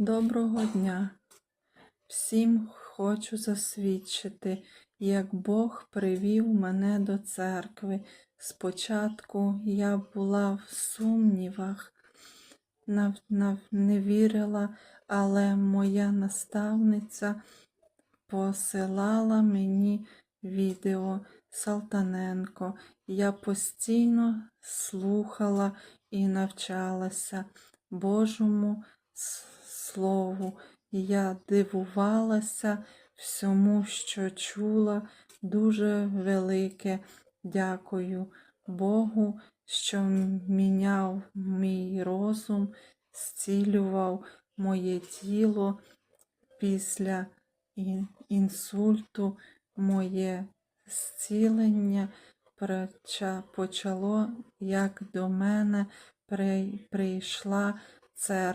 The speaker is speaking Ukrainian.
Доброго дня! Всім хочу засвідчити, як Бог привів мене до церкви. Спочатку я була в сумнівах, не вірила, але моя наставниця посилала мені відео Салтаненко. Я постійно слухала і навчалася Божому Слову. Я дивувалася всьому, що чула. Дуже велике дякую Богу, що міняв мій розум, зцілював моє тіло після інсульту, моє зцілення почало, як до мене прийшла церква.